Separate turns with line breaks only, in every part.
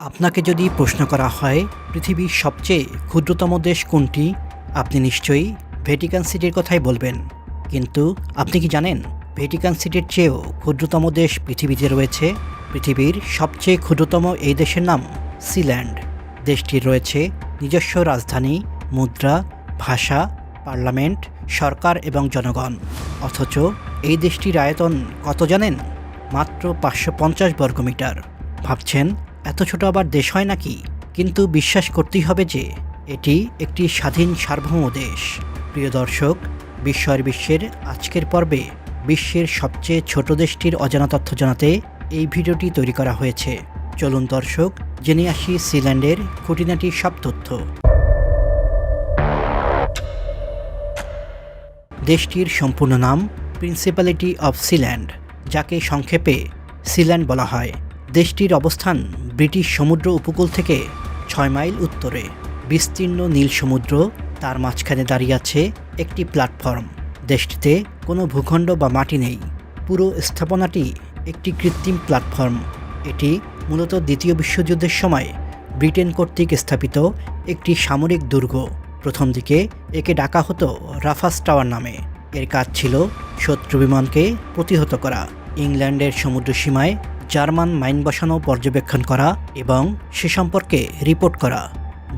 আপনাকে যদি প্রশ্ন করা হয়, পৃথিবীর সবচেয়ে ক্ষুদ্রতম দেশ কোনটি? আপনি নিশ্চয়ই ভ্যাটিকান সিটির কথাই বলবেন। কিন্তু আপনি কি জানেন ভ্যাটিকান সিটির চেয়েও ক্ষুদ্রতম দেশ পৃথিবীতে রয়েছে? পৃথিবীর সবচেয়ে ক্ষুদ্রতম এই দেশের নাম সিল্যান্ড। দেশটির রয়েছে নিজস্ব রাজধানী, মুদ্রা, ভাষা, পার্লামেন্ট, সরকার এবং জনগণ। অথচ এই দেশটির আয়তন কত জানেন? মাত্র পাঁচশো পঞ্চাশ বর্গমিটার ভাবছেন এত ছোট আবার দেশ হয় নাকি? কিন্তু বিশ্বাস করতেই হবে যে, এটি একটি স্বাধীন সার্বভৌম দেশ। প্রিয় দর্শক বিস্ময়ের বিশ্বের আজকের পর্বে বিশ্বের সবচেয়ে ছোট দেশটির অজানা তথ্য জানাতে এই ভিডিওটি তৈরি করা হয়েছে। চলুন দর্শক, জেনে আসি সিল্যান্ডের খুঁটিনাটি সব তথ্য। দেশটির সম্পূর্ণ নাম প্রিন্সিপালিটি অফ সিল্যান্ড যাকে সংক্ষেপে সিল্যান্ড বলা হয়। দেশটির অবস্থান ব্রিটিশ সমুদ্র উপকূল থেকে ছয় মাইল উত্তরে। বিস্তীর্ণ নীল সমুদ্র, তার মাঝখানে দাঁড়িয়ে আছে একটি প্ল্যাটফর্ম। দেশটিতে কোনো ভূখণ্ড বা মাটি নেই। পুরো স্থাপনাটি একটি কৃত্রিম প্ল্যাটফর্ম। এটি মূলত দ্বিতীয় বিশ্বযুদ্ধের সময় ব্রিটেন কর্তৃক স্থাপিত একটি সামরিক দুর্গ। প্রথম দিকে একে ডাকা হতো রাফাস টাওয়ার নামে। এর কাজ ছিল শত্রু বিমানকে প্রতিহত করা। ইংল্যান্ডের সমুদ্র সীমায় জার্মান মাইন বসানো পর্যবেক্ষণ করা এবং সে সম্পর্কে রিপোর্ট করা।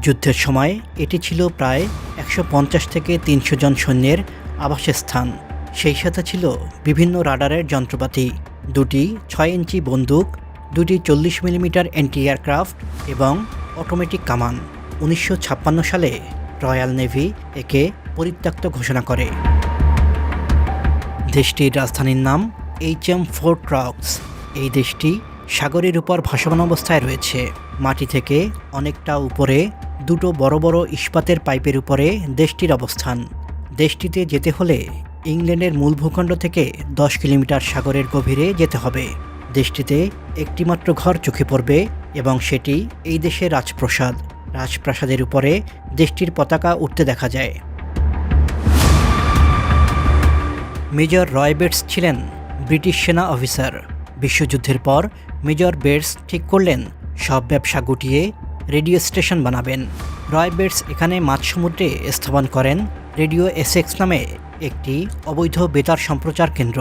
যুদ্ধের সময় এটি ছিল প্রায় একশো পঞ্চাশ থেকে তিনশো জন সৈন্যের আবাসস্থান। সেই সাথে ছিল বিভিন্ন রাডারের যন্ত্রপাতি। দুটি ছয় ইঞ্চি বন্দুক, দুটি চল্লিশ মিলিমিটার অ্যান্টি এয়ারক্রাফট এবং অটোমেটিক কামান। উনিশশো ছাপ্পান্ন সালে রয়্যাল নেভি একে পরিত্যক্ত ঘোষণা করে। দেশটির রাজধানীর নাম এইচ এম ফোর্ট রক্স এই দেশটি সাগরের উপর ভাসমান অবস্থায় রয়েছে। মাটি থেকে অনেকটা উপরে দুটো বড় বড় ইস্পাতের পাইপের উপরে দেশটির অবস্থান। দেশটিতে যেতে হলে ইংল্যান্ডের মূল ভূখণ্ড থেকে দশ কিলোমিটার সাগরের গভীরে যেতে হবে। দেশটিতে একটিমাত্র ঘর চোখে পড়বে এবং সেটি এই দেশের রাজপ্রাসাদ। রাজপ্রাসাদের উপরে দেশটির পতাকা উঠতে দেখা যায়। মেজর রয় বেটস ছিলেন ব্রিটিশ সেনা অফিসার। বিশ্বযুদ্ধের পর মেজর বেটস ঠিক করলেন, সব ব্যবসা গুটিয়ে রেডিও স্টেশন বানাবেন। রয় বেটস এখানে মাঝ সমুদ্রে স্থাপন করেন রেডিও এসেক্স নামে একটি অবৈধ বেতার সম্প্রচার কেন্দ্র।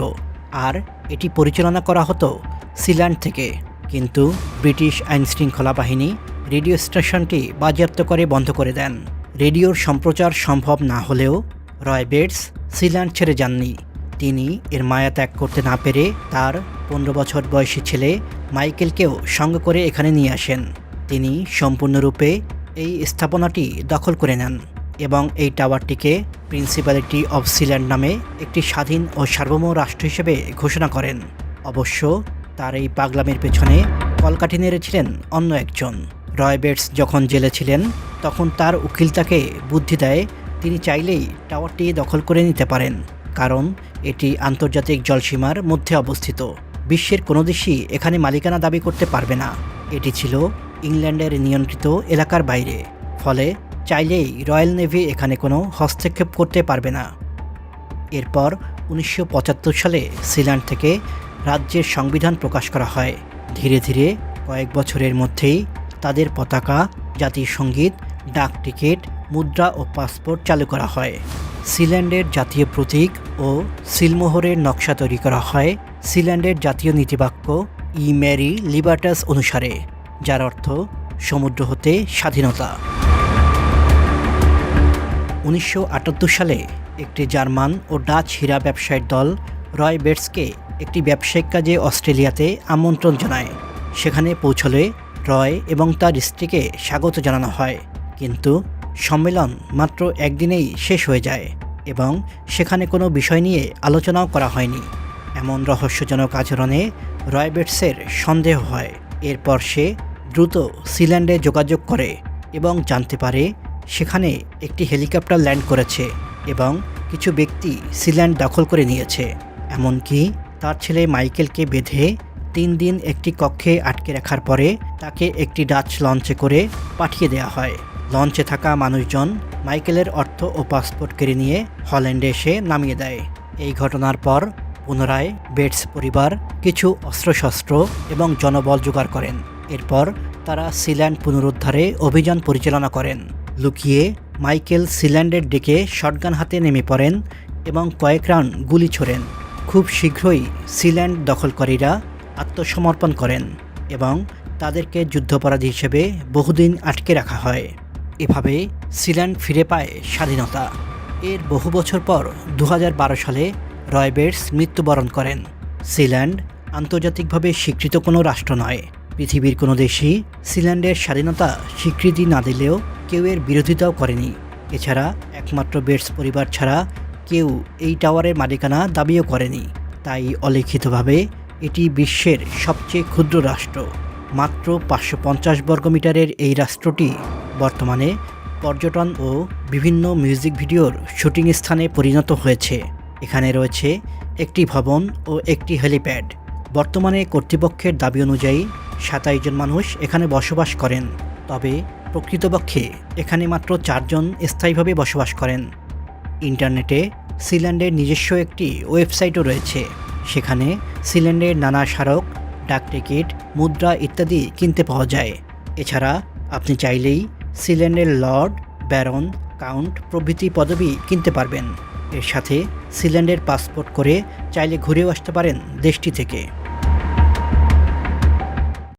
আর এটি পরিচালনা করা হতো সিল্যান্ড থেকে। কিন্তু ব্রিটিশ আইন শৃঙ্খলা বাহিনী রেডিও স্টেশনটি বাজেয়াপ্ত করে বন্ধ করে দেন। রেডিওর সম্প্রচার সম্ভব না হলেও রয় বেটস সিল্যান্ড ছেড়ে যাননি। তিনি এর মায়া ত্যাগ করতে না পেরে তার পনেরো বছর বয়সী ছেলে মাইকেলকেও সঙ্গে করে এখানে নিয়ে আসেন। তিনি সম্পূর্ণরূপে এই স্থাপনাটি দখল করে নেন এবং এই টাওয়ারটিকে প্রিন্সিপালিটি অফ সিল্যান্ড নামে একটি স্বাধীন ও সার্বভৌম রাষ্ট্র হিসেবে ঘোষণা করেন। অবশ্য তার এই পাগলামের পেছনে কলকাঠি নেড়েছিলেন অন্য একজন। রয়বেটস যখন জেলে ছিলেন, তখন তার উকিল তাকে বুদ্ধি দেয়, তিনি চাইলেই টাওয়ারটি দখল করে নিতে পারেন। কারণ এটি আন্তর্জাতিক জলসীমার মধ্যে অবস্থিত। বিশ্বের কোনো দেশই এখানে মালিকানা দাবি করতে পারবে না। এটি ছিল ইংল্যান্ডের নিয়ন্ত্রিত এলাকার বাইরে। ফলে চাইলেই রয়্যাল নেভি এখানে কোনো হস্তক্ষেপ করতে পারবে না। এরপর উনিশশো পঁচাত্তর সালে সিল্যান্ড থেকে রাজ্যের সংবিধান প্রকাশ করা হয়। ধীরে ধীরে কয়েক বছরের মধ্যেই তাদের পতাকা জাতীয় সংগীত ডাক টিকিট, মুদ্রা ও পাসপোর্ট চালু করা হয়। সিল্যান্ডের জাতীয় প্রতীক ও সিলমোহরের নকশা তৈরি করা হয় সিল্যান্ডের জাতীয় নীতিবাক্য, ই ম্যারি লিবার্টাস অনুসারে, যার অর্থ, সমুদ্র হতে স্বাধীনতা। উনিশশো আটাত্তর সালে একটি জার্মান ও ডাচ হীরা ব্যবসায়ীর দল রয় বেটসকে একটি ব্যবসায়িক কাজে অস্ট্রেলিয়াতে আমন্ত্রণ জানায়। সেখানে পৌঁছলে রয় এবং তার স্ত্রীকে স্বাগত জানানো হয়। কিন্তু সম্মেলন মাত্র একদিনেই শেষ হয়ে যায় এবং সেখানে কোনো বিষয় নিয়ে আলোচনাও করা হয়নি। এমন রহস্যজনক আচরণে রয়বেটসের সন্দেহ হয়। এরপর সে দ্রুত সিল্যান্ডে যোগাযোগ করে এবং জানতে পারে সেখানে একটি হেলিকপ্টার ল্যান্ড করেছে এবং কিছু ব্যক্তি সিল্যান্ড দখল করে নিয়েছে। এমনকি তার ছেলে মাইকেলকে বেঁধে তিন দিন একটি কক্ষে আটকে রাখার পরে তাকে একটি ডাচ লঞ্চে করে পাঠিয়ে দেওয়া হয়। লঞ্চে থাকা মানুষজন মাইকেলের অর্থ ও পাসপোর্ট কেড়ে নিয়ে হল্যান্ডে এসে নামিয়ে দেয়। এই ঘটনার পর পুনরায় বেটস পরিবার কিছু অস্ত্রশস্ত্র এবং জনবল জোগাড় করেন। এরপর তারা সিল্যান্ড পুনরুদ্ধারে অভিযান পরিচালনা করেন। লুকিয়ে মাইকেল সিল্যান্ডের ডেকে শটগান হাতে নেমে পড়েন এবং কয়েক রাউন্ড গুলি ছোড়েন। খুব শীঘ্রই সিল্যান্ড দখলকারীরা আত্মসমর্পণ করেন এবং তাদেরকে যুদ্ধাপরাধী হিসেবে বহুদিন আটকে রাখা হয়। এভাবে সিল্যান্ড ফিরে পায় স্বাধীনতা। এর বহু বছর পর দু হাজার বারো সালে রয়বেটস মৃত্যুবরণ করেন। সিল্যান্ড আন্তর্জাতিকভাবে স্বীকৃত কোনো রাষ্ট্র নয়। পৃথিবীর কোনো দেশই সিল্যান্ডের স্বাধীনতা স্বীকৃতি না দিলেও কেউ এর বিরোধিতাও করেনি। এছাড়া একমাত্র বেটস পরিবার ছাড়া কেউ এই টাওয়ারের মালিকানা দাবিও করেনি। তাই অলিখিতভাবে এটি বিশ্বের সবচেয়ে ক্ষুদ্র রাষ্ট্র। মাত্র পাঁচশো পঞ্চাশ বর্গমিটারের এই রাষ্ট্রটি বর্তমানে পর্যটন ও বিভিন্ন মিউজিক ভিডিওর শুটিং স্থানে পরিণত হয়েছে। এখানে রয়েছে একটি ভবন ও একটি হেলিপ্যাড। বর্তমানে কর্তৃপক্ষের দাবি অনুযায়ী সাতাইশ জন মানুষ এখানে বসবাস করেন। তবে প্রকৃতপক্ষে এখানে মাত্র চারজন স্থায়ীভাবে বসবাস করেন। ইন্টারনেটে সিল্যান্ডের নিজস্ব একটি ওয়েবসাইটও রয়েছে। সেখানে সিল্যান্ডের নানা স্মারক ডাক টিকিট মুদ্রা ইত্যাদি কিনতে পাওয়া যায়। এছাড়া আপনি চাইলেই সিল্যান্ডের লর্ড ব্যারন কাউন্ট প্রভৃতি পদবি কিনতে পারবেন। এর সাথে সিল্যান্ডের পাসপোর্ট করে চাইলে ঘুরেও আসতে পারেন দেশটি থেকে।